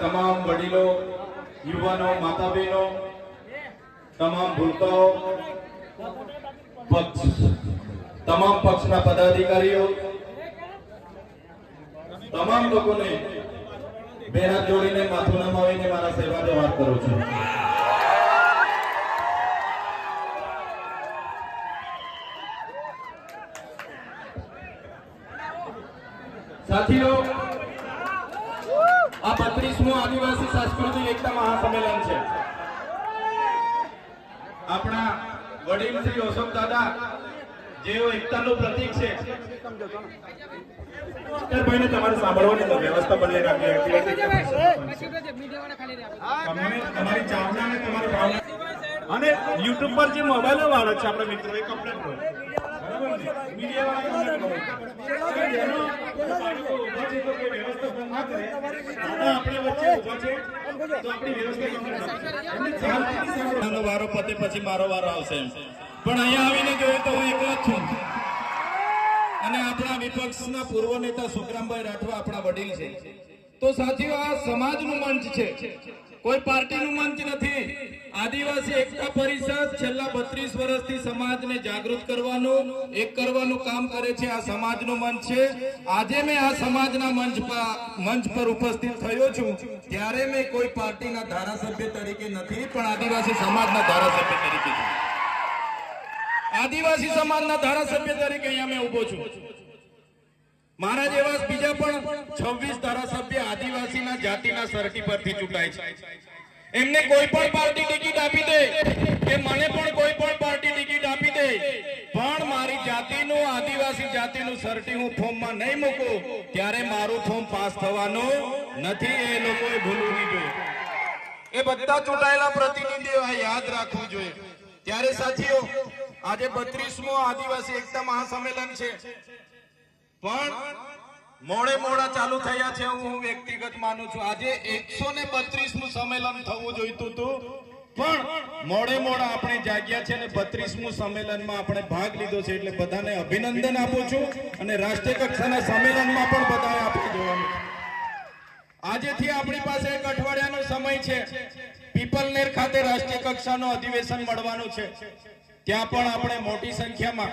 તમામ વડીલો, યુવાનો માતા બહેનો તમામ ભૂલકાઓ તમામ પક્ષના પદાધિકારીઓ, તમામ લોકોને બે હાથ જોડીને, માથું નમાવીને મારા સેવા વાત કરું છું. સાથીઓ આ બત્રીસમું આદિવાસી સાંસ્કૃતિક એકતા મહાસંમેલન છે. આપણા વડીલ શ્રી અશોક દાદા જેઓ એકતાનું પ્રતીક છે. ભાઈને તમારે સાંભળવાની વ્યવસ્થા બદલી રાખી તમારી ચાવના અને તમારી ભાવના અને YouTube પર જે મોબાઈલ વાળો છે આપણે મિત્રો એ કમ્પ્લેટ કરો બરાબર મીડિયા વાળા. આનો વારો પતે પછી મારો વારો આવશે પણ અહીંયા આવીને જોયું તો હું એકલો જ છું. અને આપણા વિપક્ષના પૂર્વ નેતા સુખરામભાઈ રાઠવા આપણા વડીલ છે. તો સાથીઓ, આ સમાજનું મંચ છે. કોઈ પાર્ટીનું મંચ નથી. આદિવાસી એકતા પરિષદ છેલ્લા બત્રીસ વર્ષથી સમાજને જાગૃત કરવાનું, એક કરવાનું કામ કરે છે. આ સમાજનું મંચ છે. આજે મેં આ સમાજના મંચ મંચ પર ઉપસ્થિત થયો છું. ત્યારે મેં કોઈ પાર્ટીના ધારાસભ્ય તરીકે નથી, પણ આદિવાસી સમાજના ધારાસભ્ય તરીકે આદિવાસી સમાજના ધારાસભ્ય તરીકે અહીંયા મેં ઊભો છું. મારા જેવા બીજા પણ છવ્વીસ ધારાસભ્ય આદિવાસીના જાતિના સરટી પરથી ચૂંટાય છે. એમને કોઈ પણ પાર્ટી ટિકિટ આપી દે કે મને પણ કોઈ પણ પાર્ટી ટિકિટ આપી દે, પણ મારી જાતિનું, આદિવાસી જાતિનું સરટી હું ફોર્મમાં નહીં મૂકું, ત્યારે મારું ફોર્મ પાસ થવાનું નથી, એ લોકોએ ભૂલવું નહીં જોઈએ. એ બધા ચૂંટાયેલા પ્રતિનિધિઓ યાદ રાખવું જોઈએ. ત્યારે સાથીઓ, આજે બત્રીસમો આદિવાસી એકતા મહાસંમેલન છે. પણ મોડે મોડા ચાલુ થયા છે હું વ્યક્તિગત માનું છું. આજે એકસો ને બત્રીસનું સંમેલન થવું જોઈતું હતું. પણ મોડે મોડા આપણે જાગ્યા છે અને બત્રીસમું સંમેલનમાં આપણે ભાગ લીધો છે એટલે બધાને અભિનંદન આપું છું અને રાષ્ટ્રીય કક્ષાના સંમેલનમાં પણ બધાએ આપણે જોવાનું આજેથી આપણી પાસે એક અઠવાડિયાનો સમય છે. પીપલનેર ખાતે રાષ્ટ્રીય કક્ષાનું અધિવેશન મળવાનું છે. ત્યાં પણ આપણે મોટી સંખ્યામાં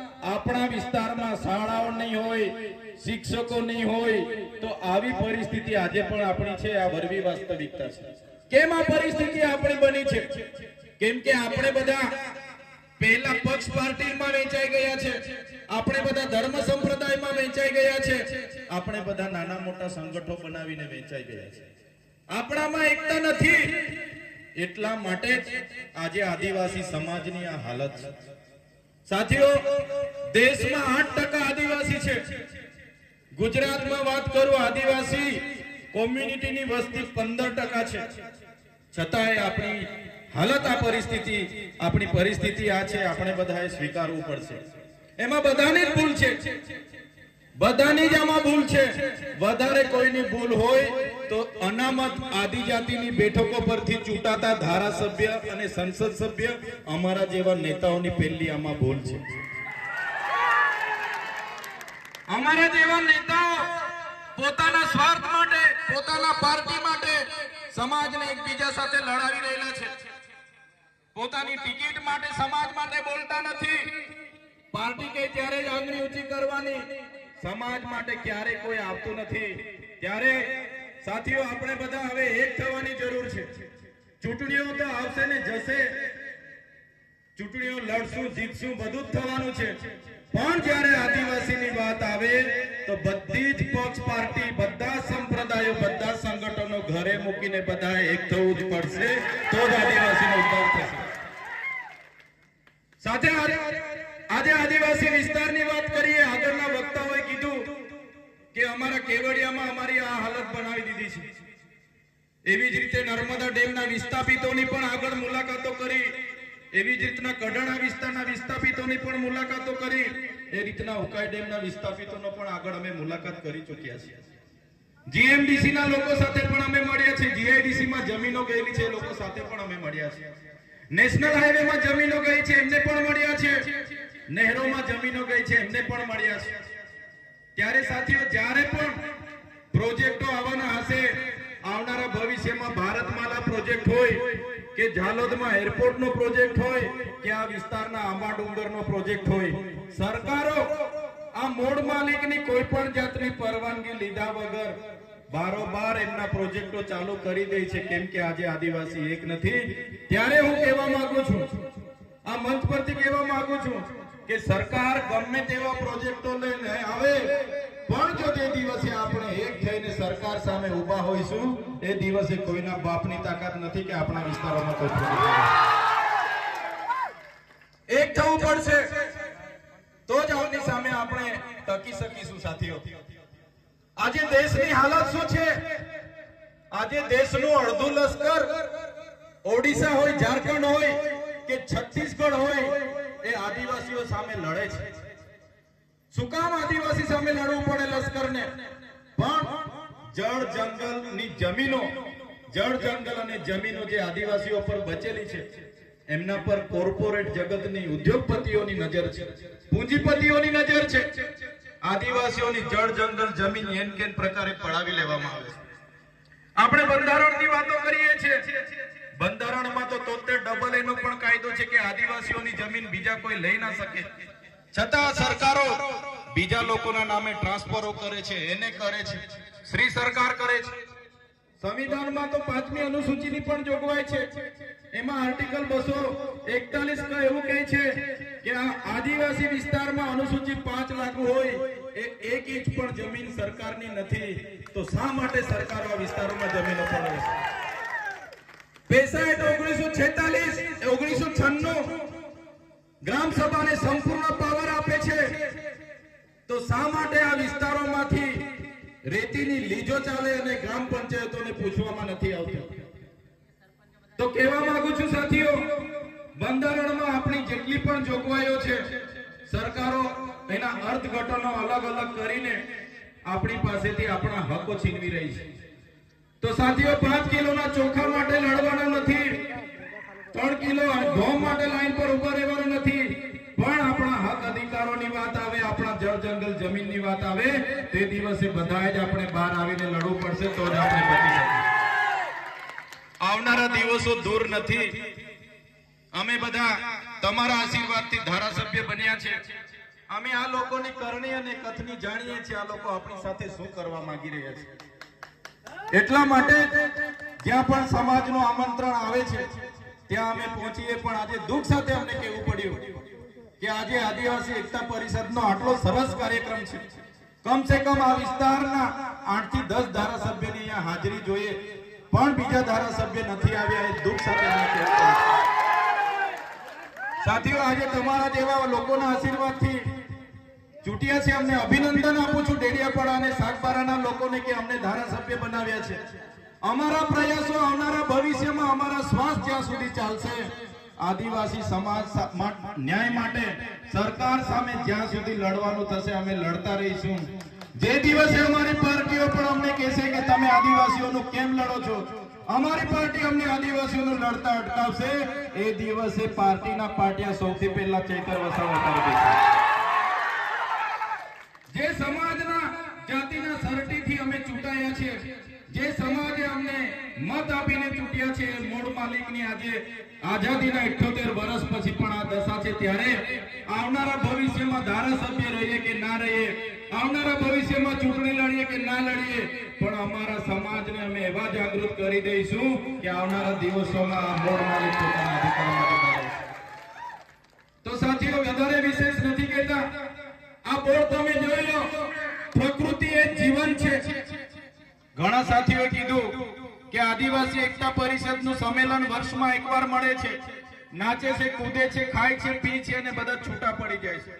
આપણા વિસ્તારમાં શાળાઓ નહીં હોય, શિક્ષકો નહીં હોય, તો આવી પરિસ્થિતિ આજે પણ આપણી છે, આ વરવી વાસ્તવિકતા છે. કેમ આ પરિસ્થિતિ આપણી બની છે? કેમ કે આપણે બધા પહેલા પક્ષ પાર્ટીમાં વેચાઈ ગયા છે, આપણે બધા ધર્મ સંપ્રદાયમાં વેચાઈ ગયા છે, આપણે બધા નાના મોટા સંગઠનો બનાવીને વેચાઈ ગયા છે. આપણામાં એકતા નથી. એટલા માટે આજે આદિવાસી સમાજની આ હાલત છે. સાથીઓ, દેશમાં આઠ ટકા આદિવાસી છે. ગુજરાતમાં વાત કરું, આદિવાસી કોમ્યુનિટીની વસ્તી પંદર ટકા છે. છતાંય આપણી હાલત આ પરિસ્થિતિ, આપણી પરિસ્થિતિ આ છે, આપણે બધાએ સ્વીકારવું પડશે. એમાં બધાની ભૂલ છે. બધાની જ આમાં ભૂલ છે. વધારે કોઈની ભૂલ હોય તો અનામત આદિજાતિની બેઠકો પરથી ચૂંટાતા ધારાસભ્ય અને સંસદ સભ્ય અમારા જેવા નેતાઓની પહેલી આમાં ભૂલ છે. અમારા જેવા નેતાઓ પોતાના સ્વાર્થ માટે, પોતાના પાર્ટી માટે સમાજને એકબીજા સાથે લડાવી રહેલા છે. પોતાની ટિકિટ માટે સમાજ માટે બોલતા નથી. પાર્ટી કે ત્યારે જ આંગળી ઊંચી કરવાની? સમાજ માટે ક્યારે કોઈ આવતું નથી. ત્યારે સાથીઓ, આપણે બધા હવે એક થવાની જરૂર છે. ચૂંટણીઓ તો આવશે ને જશે. ચૂંટણીઓ લડશું, જીતશું, બધું જ થવાનું છે. પણ જ્યારે આદિવાસીની વાત આવે, તો બધી જ પક્ષ પાર્ટી, બધા સંપ્રદાયો, બધા સંગઠનો ઘરે મૂકીને બધા એક થવું જ પડશે. તો જ આદિવાસીનો ઉદ્ધાર થશે. સાથે આજે આદિવાસી વિસ્તારની વાત કરીએ, આગળના વક્તાઓએ કીધું કે અમારા કેવડિયામાં અમારી આ હાલત બનાવી દીધી છે. એવી જ રીતે નર્મદા ડેમના વિસ્થાપિતોની પણ આગળ મુલાકાતો કરી, એવી જ રીતના કડાણા વિસ્તારના વિસ્થાપિતોની પણ મુલાકાતો કરી, એ રીતના ઉકાઈ ડેમના વિસ્થાપિતોનો પણ આગળ અમે મુલાકાત કરી ચૂક્યા છીએ. જીએમડીસી ના લોકો સાથે પણ અમે મળ્યા છે જીઆઈડીસી માં જમીનો ગયેલી છે લોકો સાથે પણ અમે મળ્યા છીએ. નેશનલ હાઈવે માં જમીનો ગઈ છે, એમને પણ મળ્યા છે નહેરોમાં જમીનો ગઈ છે, એમને પણ મળ્યા છે. ત્યારે સાથીઓ, જ્યારે પણ પ્રોજેક્ટો આવવાના હશે, આવનારા ભવિષ્યમાં ભારતમાલા પ્રોજેક્ટ હોય કે ઝાલોદમાં એરપોર્ટનો પ્રોજેક્ટ હોય કે આ વિસ્તારના આંબા ડુંગરનો પ્રોજેક્ટ હોય, સરકારો આ મૂળ માલિકની કોઈ પણ જાતની પરવાનગી લીધા વગર બારોબાર એમના પ્રોજેક્ટો ચાલુ કરી દે છે. કેમ કે આજે આદિવાસી એક નથી. ત્યારે હું કહેવા માંગુ છું, આ મંચ પરથી કહેવા માંગુ છું કે સરકાર ગમે તેવા પ્રોજેક્ટો લઈને આવે, પણ જો તે દિવસે આપણે એક થઈને સરકાર સામે ઊભા હોઈશું, એ દિવસે કોઈના બાપની તાકાત નથી કે આપણા વિસ્તારોમાં કોઈ એક થવું પડશે. તો જ આવની સામે આપણે ટકી શકીશું, સાથીઓ. આજે દેશની હાલત શું છે? આજે દેશનું અડધું લશ્કર ઓડિશા હોય, ઝારખંડ હોય કે છત્તીસગઢ હોય એ આદિવાસીઓ સામે લડે છે. શું કામ આદિવાસી સામે લડવું પડે લશ્કરને? પણ જળ જંગલની જમીનો, જળ જંગલ અને જમીનો જે આદિવાસીઓ પર બચેલી છે, એમના પર કોર્પોરેટ જગતની ઉદ્યોગપતિઓની નજર છે, પૂંજીપતિઓની નજર છે. આદિવાસીઓની જળ જંગલ જમીન એન કેન પ્રકારે પડાવી લેવામાં આવે છે. આપણે બંધારણની વાતો કરીએ છીએ. બંધારણમાં તો તોતેર ડબલ એનો પણ કાયદો છે કે આદિવાસીઓની જમીન બીજા કોઈ લઈ ના શકે. છતાં સરકારો બીજા લોકોના નામે ટ્રાન્સફરો કરે છે, એને કરે છે. શ્રી સરકાર કરે છે. સંવિધાનમાં તો પાંચમી અનુસૂચિની પણ જોગવાઈ છે. એમાં આર્ટિકલ બસો એકતાલીસ એવું કહે છે કે આ આદિવાસી વિસ્તારમાં અનુસૂચિ પાંચ લાગુ હોય એ એક ઇંચ પણ જમીન સરકારની નથી, તો શા માટે સરકાર આ વિસ્તારોમાં જમીનો ફાળવે છે બંધારણમાં આપણી જેટલી પણ જોગવાઈઓ છે, સરકારો એના અર્થઘટનો અલગ અલગ કરીને આપણી પાસેથી આપણા હકો છીનવી રહી છે. તો સાથીઓ, પાંચ કિલોના ચોખા ત્રણ કિલો ઘઉં માટે લાઈન પર ઊભા રહેવાનું નથી. પણ આપણા હક અધિકારોની વાત આવે, આપણા જળ જંગલ જમીનની વાત આવે, તે દિવસે બધાએ જ આપણે બહાર આવીને લડવું પડશે તો જ આપણે બચી શકીએ. આવનારા દિવસો દૂર નથી. અમે બધા તમારા આશીર્વાદથી ધારાસભ્ય બન્યા છે. અમે આ લોકોની કરણી અને કથની જાણીએ છીએ, આ લોકો આપણી સાથે શું કરવા માંગી રહ્યા છે. એટલા માટે જ્યાં પણ સમાજનું આમંત્રણ આવે છે ત્યાં અમે પહોંચીએ પણ આજે દુઃખ સાથે અમને કહેવું પડ્યું કે આજે આદિવાસી એકતા પરિષદનો આટલો સરસ કાર્યક્રમ છે. કમ કમ આ વિસ્તારના આઠથી દસ ધારાસભ્યની અહીંયા હાજરી જોઈએ, પણ બીજા ધારાસભ્ય નથી આવ્યા એ દુઃખ સાથે સાથીઓ, આજે તમારા જેવા લોકોના આશીર્વાદથી ચૂંટ્યા છે અમને અભિનંદન આપું છું ડેડિયાપાડા અને સાગબારાના લોકોને કે અમને ધારાસભ્ય બનાવ્યા છે. અમારા પ્રયાસો આવનારા ભવિષ્યમાં અમારા શ્વાસ જ્યાં સુધી ચાલશે, આદિવાસી સમાજ ન્યાય માટે સરકાર સામે જ્યાં સુધી લડવાનું થશે, અમે લડતા રહીશું. જે દિવસે અમારી પાર્ટીઓ પણ અમને કહેશે કે તમે આદિવાસીઓનું કેમ લડો છો? અમારી પાર્ટી અમને આદિવાસીઓનું લડતા અટકાવશે. એ દિવસે પાર્ટીના પાટિયા સૌથી પહેલા ચૈતર વસાવા કરી દેશે જે સમાજના, જાતિના સરટીથી અમે ચૂંટાયા છે જે સમાજે અમને મત આપીને ચૂંટ્યા છે મૂળ માલિકની આજે આઝાદીના 78 વર્ષ પછી પણ આ દશા છે. ત્યારે આવનારા ભવિષ્યમાં ધારાસભ્ય રહીએ કે ના રહીએ, આવનારા ભવિષ્યમાં ચૂંટણી લડીએ કે ના લડીએ, પણ અમારા સમાજને અમે એવા જાગૃત કરી દઈશું કે આવનારા દિવસોમાં આ મૂળ માલિક પોતાના અધિકારમાં તો સાથીઓ, વધારે વિશેષ નથી કહેતા. આ બોર્ડ તમે જોઈ લો. પ્રકૃતિ એ જીવન છે. ઘણા સાથીઓએ કીધું કે આદિવાસી એકતા પરિષદનું સંમેલન વર્ષમાં એકવાર મળે છે. નાચે છે, કૂદે છે, ખાય છે, પી છે અને બધા છૂટા પડી જાય છે.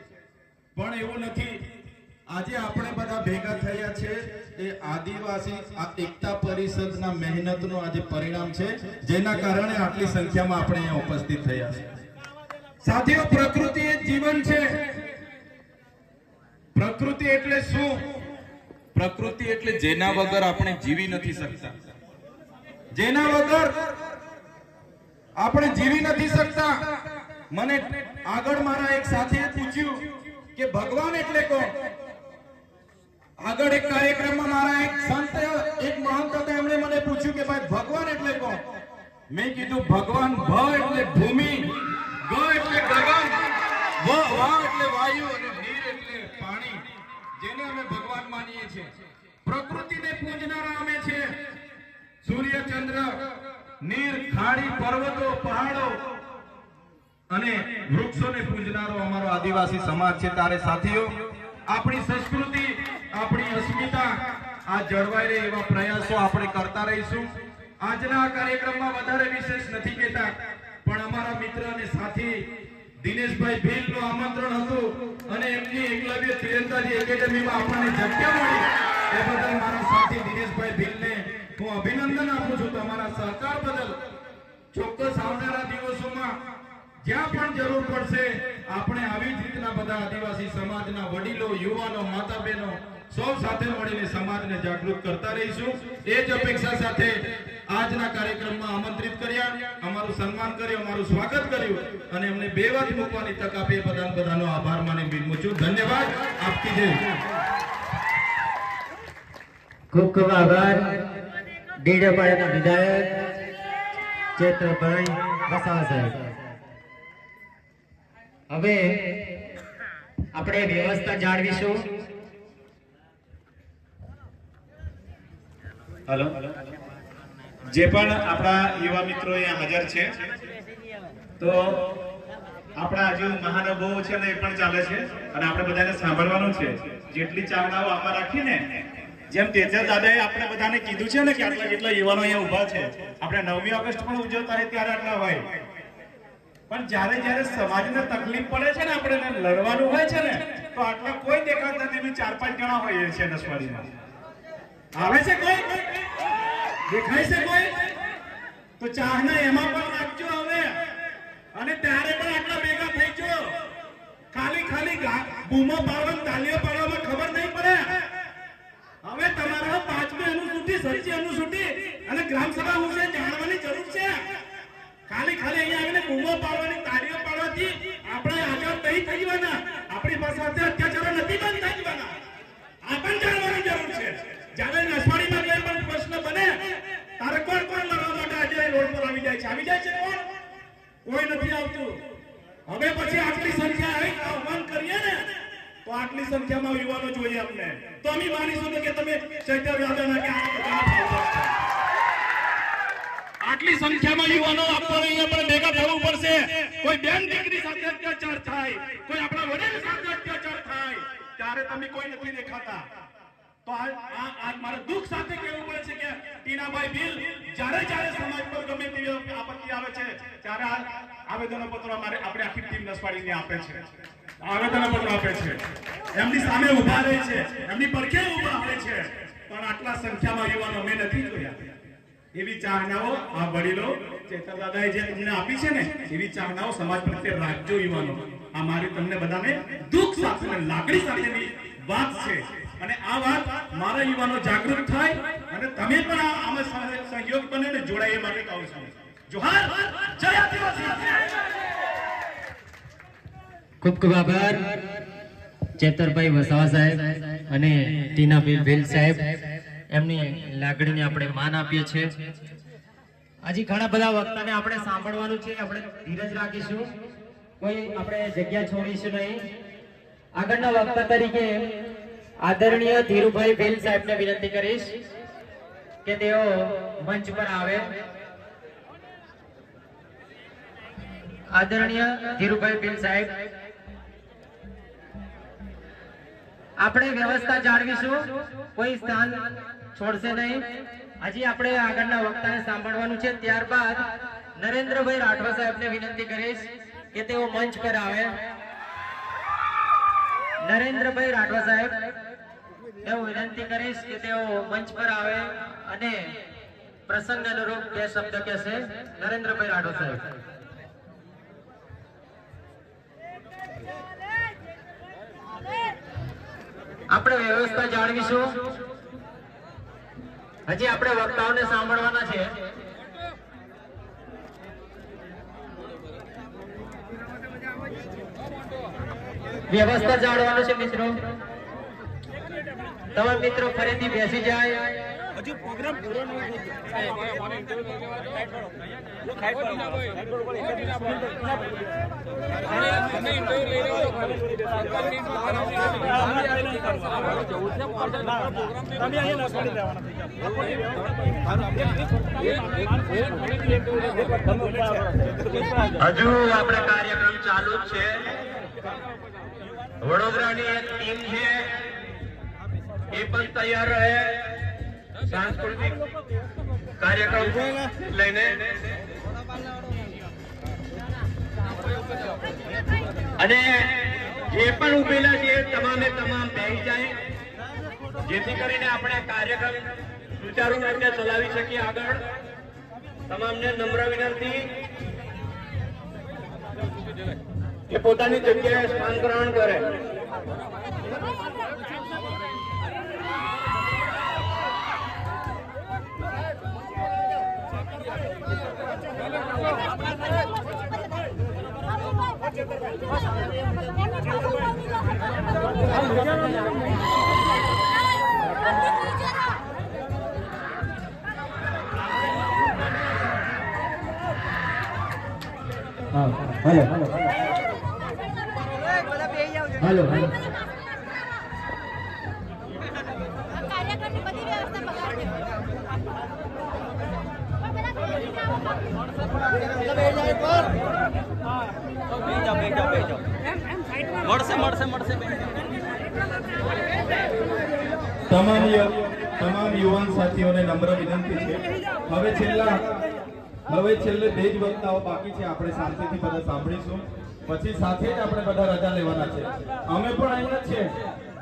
પણ એવું નથી. આજે આપણે બધા ભેગા થયા છે એ આદિવાસી આ એકતા પરિષદના મહેનતનો આજે પરિણામ છે, જેના કારણે આટલી સંખ્યામાં આપણે અહીંયા ઉપસ્થિત થયા છે. સાથીઓ, પ્રકૃતિ એ જીવન છે. પ્રકૃતિ એટલે શું? પ્રકૃતિ એટલે જેના વગર આપણે જીવી નથી શકતા. જેના વગર આપણે જીવી નથી શકતા. મને આગળ મારા એક સાથીએ પૂછ્યું કે ભગવાન એટલે કોણ? આગળ એક કાર્યક્રમમાં મારા એક સંત એક મહંત હતા, એમણે મને પૂછ્યું કે ભાઈ, ભગવાન એટલે કોણ? મેં કીધું, ભગવાન ભ એટલે ભૂમિ, ગ એટલે ગગન, વ, વા એટલે વાયુ અને નીર એટલે પાણી. જેને અમે ભગવાન માનીએ છીએ. પ્રકૃતિને પૂજનારા અમે છે. સૂર્ય, ચંદ્ર, નીર, ખાડી, પર્વતો, પહાડો અને વૃક્ષોને પૂજનારો અમારો આદિવાસી સમાજ છે. તારે સાથીઓ, આપણી સંસ્કૃતિ, આપણી અસ્મિતા આ જળવાઈ રહે એવા પ્રયાસો આપણે કરતા રહીશું. આજના કાર્યક્રમમાં વધારે વિશેષ નથી કહેતા, પણ અમારા મિત્ર અને સાથી દિનેશભાઈ ભીલનું આમંત્રણ હતું અને એમની એકલવ્ય તીરંદાજી એકેડેમીમાં આપણને જગ્યા મળી. એ બદલ મારા સાથી દિનેશભાઈ ભીલને હું અભિનંદન આપું છું તમારા સહકાર બદલ. ચોક્કસ આવનારા દિવસોમાં જ્યાં પણ જરૂર પડશે, આપણે આવી જ રીતના બધા આદિવાસી સમાજના વડીલો, યુવાનો માતા બહેનો સૌ સાથે મળીને સમાજને જાગૃત કરતા રહીશું. એ જ અપેક્ષા સાથે આજના કાર્યક્રમમાં આમંત્રિત કર્યા અમારું સન્માન કર્યું અમારું સ્વાગત કર્યું અને અમને બે વાત મૂકવાની તક આપી. બધાનો બધાનો આભાર માની બિરમું છું ધન્યવાદ. આપતી જય. ખૂબ ખૂબ આભાર. ડીડેપાડાના વિધાયક ચેતરભાઈ વસાવા સાહેબ. હવે આપણે વ્યવસ્થા જાળવીશું. હલો. જે પણ આપણા યુવા મિત્રો અહીંયા હાજર છે, તો આપણા હજુ મહાનુભાવો છે ને એ પણ ચાલે છે અને આપણે બધાને સાંભળવાનું છે. જેટલી ચાવડાઓ આમાં રાખીને, જેમ તેજલ દાદાએ આપણે બધાને કીધું છે ને કે આટલા જેટલા યુવાનો અહીંયા ઊભા છે, આપણે નવમી ઓગસ્ટ પણ ઉજવતા હોય ત્યારે આટલા હોય. પણ જ્યારે જ્યારે સમાજને તકલીફ પડે છે ને આપણે લડવાનું હોય છે ને, તો આટલા કોઈ દેખાતા નથી ચાર પાંચ જણા હોઈએ છીએ નસવાડીમાં. આવે છે કોઈ? દેખાય છે કોઈ? તો ચાહના એમાં પણ રાખજો હવે. અને ત્યારે પણ આટલા ભેગા થઈ જો. ખાલી ખાલી બૂમો પાડવા તાલીઓ પાડવામાં ખબર નહીં પડે. હવે તમારા પાંચમી અનુસૂચિ સચ્ચી અનુસૂચિ અને ગ્રામ સભા વિશે જાણવાની જરૂર છે. ખાલી ખાલી અહીંયા આવીને બૂમો પાડવાની, તાળીઓ પાડવાથી આપણે આઝાદ નહીં થઈ જવાના આપણી પાસે અત્યાચારો નથી બંધ થઈ જવાના આ પણ જાણવાની જરૂર છે જ્યારે નસવાડીમાં કોઈ પણ પ્રશ્ન બને તારે કોણ કોણ લડવા માટે આજે રોડ પર આવી જાય છે આવી જાય છે કોણ કોઈ નથી આવતું હવે પછી આટલી સંખ્યા આવી આહ્વાન કરીએ ને તો આટલી સંખ્યામાં યુવાનો જોઈએ અમને તો અમે માનીશું કે તમે ચૈતર યાદવના કે આ બધાના followers છો. આટલી સંખ્યામાં યુવાનો આપણને અહીંયા પણ ભેગા થવું પડશે કોઈ બેન દીકરી સાથે અત્યાચાર થાય કોઈ આપણા વડીલ સાથે અત્યાચાર થાય ત્યારે તમે કોઈ નથી દેખાતા તો આ આ- આ મારે દુઃખ સાથે કહેવું પડે છે કે ટીનાભાઈ બિલ જ્યારે જ્યારે સમાજ પર ગમે તેવી આપત્તિ આવે છે, ત્યારે આ આવેદન પત્ર અમારે આપણે આખી ટીમ નસવાડીને આપે છે. આવેદન પત્ર આપે છે. એમની સામે ઊભા રહે છે. એમની પડખે ઊભા રહે છે. પણ આટલા સંખ્યામાં યુવાનો અમે નથી જોયા. એવી ચાહનાઓ આ વડીલો ચેતર દાદાએ જે તમને આપી છે ને, એવી ચાહનાઓ સમાજ પ્રત્યે રાખજો યુવાનો. આ મારી તમને બધાને દુઃખ સાથે લાગણી સાથેની વાત છે. અને આ વાત મારા યુવાનો જાગૃત થાય અને તમે પણ આમાં સહયોગ બને ને જોડાય એ માટે કહું છું. જોહાર, જય આદિવાસી. ખૂબ ખૂબ આભાર, ચેતરભાઈ વસાવા સાહેબ અને ટીના ભીલ સાહેબ. એમની લાગણીને આપણે માન આપીએ છીએ. હજી ઘણા બધા વક્તાને આપણે સાંભળવાનું છે. આપણે ધીરજ રાખીશું. કોઈ આપણે જગ્યા છોડીશું નહીં. આગળના વક્તા તરીકે આદરણીય ધીરુભાઈ ભીલ સાહેબને વિનંતી કરીશ કે તેઓ મંચ પર આવે. આદરણીય ધીરુભાઈ ભીલ સાહેબ, આપણે વ્યવસ્થા જાળવીશું, કોઈ સ્થાન છોડશે નહીં. હજી આપણે આગળના વક્તાને સાંભળવાનું છે, ત્યારબાદ નરેન્દ્રભાઈ રાઠવા સાહેબને વિનંતી કરીશ કે તેઓ મંચ પર આવે. નરેન્દ્રભાઈ રાઠવા સાહેબ એવું વિનંતી કરીશ કે તેઓ મંચ પર આવે અને પ્રસંગ અનુરૂપ બે શબ્દ કહેશે. નરેન્દ્રભાઈ રાઠવા સાહેબ. આપણે વ્યવસ્થા જાળવીશું. હજી આપણે વક્તાઓને સાંભળવાના છે. વ્યવસ્થા જાળવાનું છે મિત્રો. તમામ મિત્રો ફરીથી બેસી જાય. હજુ આપણે કાર્યક્રમ ચાલુ જ છે. વડોદરાની એક ટીમ છે. એ પણ તૈયાર રહે. સાંસ્કૃતિક કાર્યક્રમ લઈને. અને જે પણ ઉભેલા છે તમામે તમામ બેસી જાય. જેથી કરીને આપણે કાર્યક્રમ સુચારુ રીતે ચલાવી શકીએ આગળ. તમામને નમ્ર વિનંતી. કે પોતાની જગ્યાએ સ્થાન ગ્રહણ કરે. હા હલો હલો હલો હાલો. બગાડજો. પણ પેલા તમામ તમામ યુવાન સાથીઓને નમ્ર વિનંતી છે. હવે છેલ્લા હવે છેલ્લે બે જ વક્તાઓ બાકી છે. આપણે શાંતિથી બધા સાંભળીશું. પછી સાથે જ આપણે બધા રજા લેવાના છે. અમે પણ અહીંયા છીએ.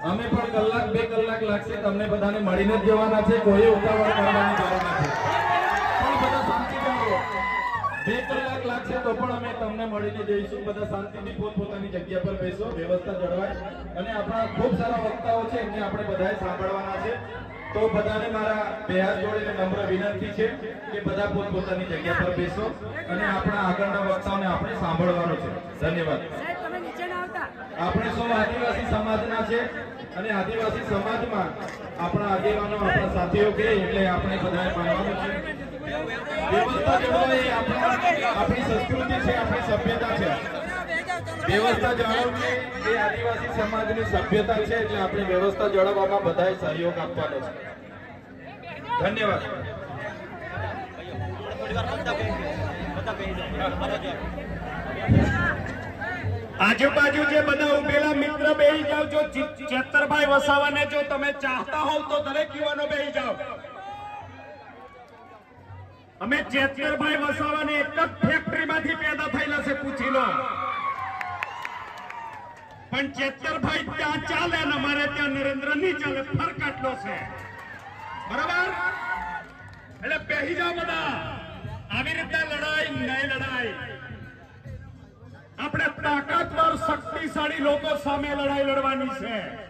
અમે પણ કલાક બે કલાક લાગશે તમને બધાને મળીને જ જવાના છે. કોઈ ઉતાવળ કરવાની જરૂર નથી. બે કલાક લાગશે તો પણ અમે તમને મળીને જઈશું. બધા શાંતિથી પોતપોતાની જગ્યા પર બેસો, વ્યવસ્થા જળવાય. અને આપણા ખૂબ સારા વક્તાઓ છે એમને આપણે બધાએ સાંભળવાના છે. તો બધાને મારા બે હાથ જોડીને નમ્ર વિનંતી છે કે બધા પોતપોતાની જગ્યા પર બેસો અને આપણા આગળના વક્તાઓને આપણે સાંભળવાનો છે. ધન્યવાદ. આપણે સૌ આદિવાસી સમાજના છે અને આદિવાસી સમાજમાં આપણા આગેવાનો આપણા સાથીઓ કહે એટલે આપણે બધાએ માનવાનું છે. વ્યવસ્થા આપણા આપણી સંસ્કૃતિ છે આપણી સભ્યતા છે. વ્યવસ્થા જાળવવી એ આદિવાસી સમાજની સભ્યતા છે એટલે આપણે વ્યવસ્થા જાળવવામાં બધાએ સહયોગ આપવાનો છે. ધન્યવાદ. આજુબાજુ જે બધા ઉભેલા મિત્ર બેહી જાવ જો ચેતરભાઈ વસાવાને જો તમે ચાહતા હોવ તો દરેક યુવાનો બેહી જાવ અમે ચેતરભાઈ વસાવાને એક જ ફેક્ટરીમાંથી પેદા થયેલા છે, પૂછી લો. પણ ચેતરભાઈ ત્યાં ચાલે અને અમારે ત્યાં નરેન્દ્ર નહીં ચાલે, ફરક આટલો છે. બરાબર? એટલે પહેરી જાવ બધા. આવી રીતે લડાઈ, નહીં લડાઈ. આપણે તાકાતવર, શક્તિશાળી લોકો સામે લડાઈ લડવાની છે.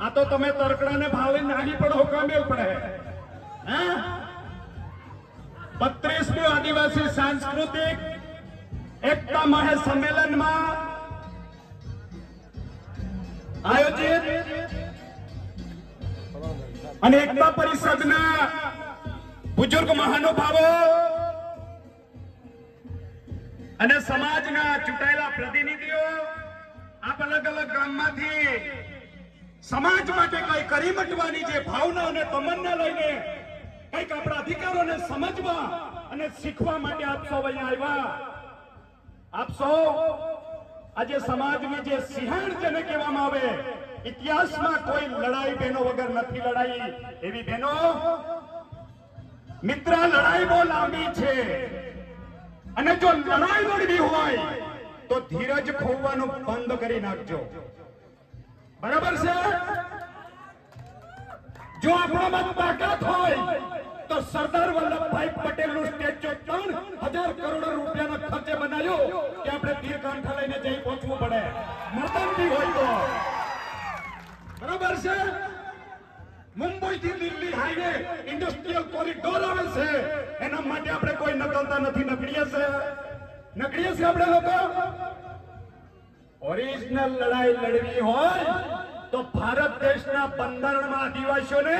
આ તો તમે તરકડાને ભાવે નાની પણ હોકામેલ પડે. હા? બત્રીસમું આદિવાસી સાંસ્કૃતિક એકતા મહાસંમેલનમાં આયોજિત અને એકતા પરિષદના બુજુર્ગ મહાનુભાવો અને સમાજના ચૂંટાયેલા પ્રતિનિધિઓ, આપ અલગ અલગ ગામમાંથી સમાજ માટે કઈ કરી મટવાની જે ભાવના અને તમન્ના લઈને કંઈક આપણા અધિકારોને સમજવા અને શીખવા માટે આપ સૌ અહીંયા આવ્યા. આપ સૌ આજે સમાજની જે સિંહણ જેને કહેવામાં આવે, ઇતિહાસમાં કોઈ લડાઈ બહેનો વગર નથી લડાઈ. એવી બહેનો, મિત્ર લડાઈ બહુ લાંબી છે. અને જો લડાઈ લડવી હોય, તો ધીરજ ખોવાનું બંધ કરી નાખજો. બરાબર છે? જો આપણામાં તાકાત હોય તો સરદાર વલ્લભભાઈ પટેલનું સ્ટેચ્યુ ત્રણ હજાર કરોડ રૂપિયાના ખર્ચે બનાવ્યો કે આપણે તીર કાંઠા લઈને જઈ પહોંચવું પડે. મર્દનથી હોય તો. બરાબર છે? મુંબઈ થી દિલ્હી હાઈવે ઇન્ડસ્ટ્રીયલ કોરિડોર આવે છે. એના માટે આપણે કોઈ નકલતા નથી. નકળીએ છે? નકળીએ છે આપણે લોકો? ઓરિજિનલ લડાઈ લડવી હોય તો ભારત દેશના બંધારણમાં આદિવાસીઓને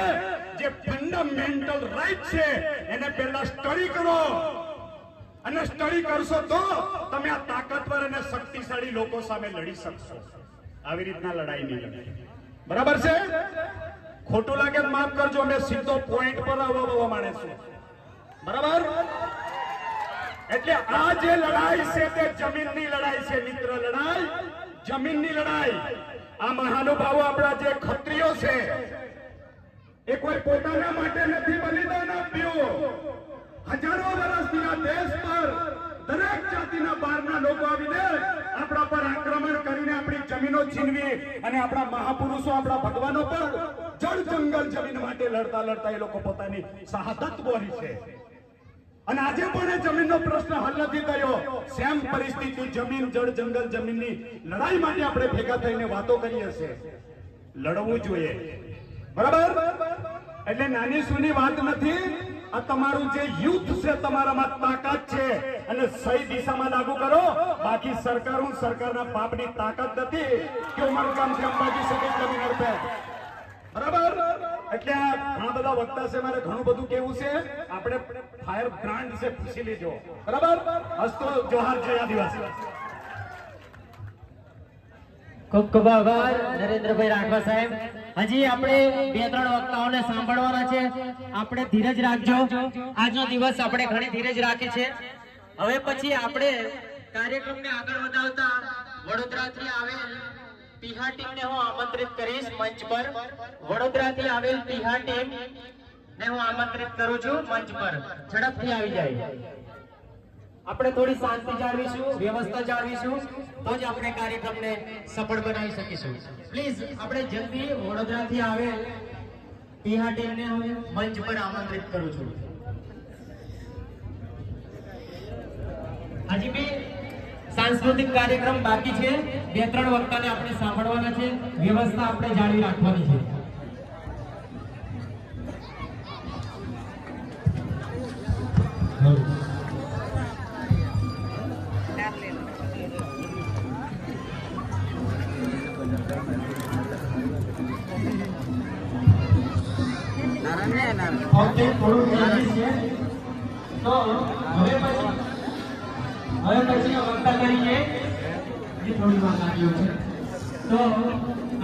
જે ફંડામેન્ટલ રાઈટ છે, એને પહેલા સ્ટડી કરો. અને સ્ટડી કરશો તો તમે આ તાકાતવર અને શક્તિશાળી લોકો સામે લડી શકશો. આવી રીતના લડાઈ નહીં લડાઈ બરાબર છે? ખોટું લાગે માફ કરજો, અમે સીધો પોઈન્ટ પર આવવા માણે છું બરાબર? એટલે આ જે લડાઈ છે તે જમીનની લડાઈ છે, મિત્ર લડાઈ. જમીનની લડાઈ. આ મહાનુભાવો આપણા જે ખત્રીઓ છે, એ કોઈ પોતાના માટે નથી બલિદાન આપ્યું. હજારો વર્ષથી આ દેશ પર દરેક જાતિના બહારના લોકો આવીને આપણા પર આક્રમણ કરીને આપણી જમીનો છીનવી અને આપણા મહાપુરુષો આપણા ભગવાનો પર જળ જંગલ જમીન માટે લડતા લડતા એ લોકો પોતાની શહાદત બોલી છે. અને આજે પણ એ જમીનનો પ્રશ્ન હલ નથી થયો સેમ પરિસ્થિતિ જમીન, જળ, જંગલ, જમીનની લડાઈ માટે આપણે ભેગા થઈને વાતો કરીએ છીએ. લડવું જોઈએ. બરાબર? એટલે નાની સુની વાત નથી. આ તમારું જે યુથ છે તમારામાં તાકાત છે. અને સહી દિશામાં લાગુ કરો. બાકી સરકાર હું સરકારના પાપની તાકાત નથી કે ઉમરગામથી અંબાજી સુધી જમીન અર્પે. બરાબર? એટલે આ બધા વક્તા છે, મારે ઘણું બધું કેવું છે, આપણે ફાયર બ્રાન્ડ છે પૂછી લેજો. બરાબર? હસ્તો જોહાર જય આદિવાસી. ખૂબ નરેન્દ્રભાઈ રાઠવા સાહેબ. હજી આપણે બે ત્રણ વક્તાઓને સાંભળવાના છે. આપણે ધીરજ રાખજો. આજનો દિવસ આપણે ઘણી ધીરજ રાખી છે. હવે પછી આપણે કાર્યક્રમને આગળ વધાવતા વડોદરાથી આવેલ પિહા ટીમને હું આમંત્રિત કરીશ મંચ પર. વડોદરાથી આવેલ પિહા ટીમ ને હું આમંત્રિત કરું છું મંચ પર. ઝડપથી આવી જાય. આપણે થોડી શાંતિ જાળવીશું, વ્યવસ્થા જાળવીશું, તો જ આપણે કાર્યક્રમને સફળ બનાવી શકીશું. પ્લીઝ આપણે જલ્દી વડોદરાથી આવેલ ટીહા ટીમને હું મંચ પર આમંત્રિત કરું છું. હજી બી સાંસ્કૃતિક કાર્યક્રમ બાકી છે. બે, ત્રણ વક્તાને આપણે સાંભળવાના છે. વ્યવસ્થા આપણે જાળવી રાખવાની છે. Hello.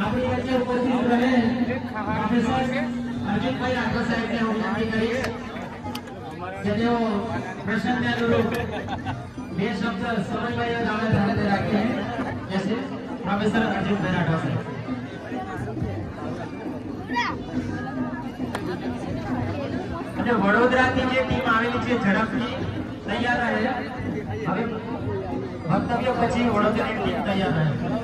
આપણી વચ્ચે હું બે શબ્દ સમન્વય રાખીએ. જૈસે પ્રોફેસર અર્જુનભાઈ રાઠોડ સાહેબ. જે ટીમ આવેલી છે, ઝડપથી તૈયાર રહે. હવે વક્તવ્ય પછી વડોદરાની ટીમ તૈયાર રહે.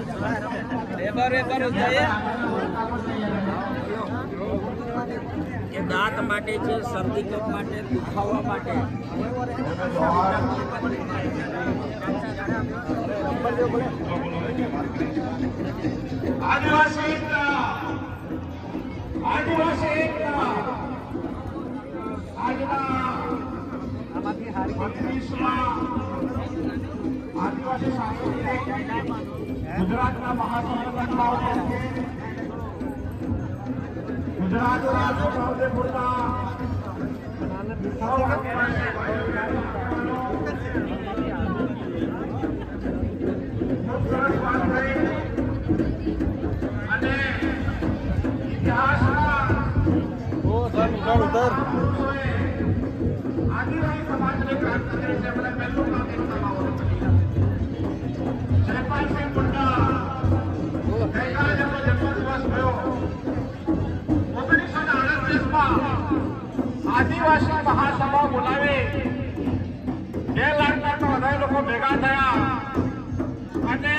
એ દાંત માટે છે શરદી કફ માટે દુખાવા માટે. આદિવાસી આદિવાસી આજના આદિવાસી સાંસ્કૃતિક ગુજરાતના મહાસંગઠનમાં તરીકે ગુજરાતના છોટાઉદેપુરના સૌ આદિવાસી ભાઈઓ બહેનો ખૂબ સરસ વાત કરી અને ઇતિહાસના પુરુષોએ આદિવાસી સમાજને ક્રાંતિ કરી તેમણે પહેલું કામ કરવામાં કરવાનું આદિવાસી મહાસભા બોલાવી બે લાખ કરતા વધારે લોકો ભેગા થયા. અને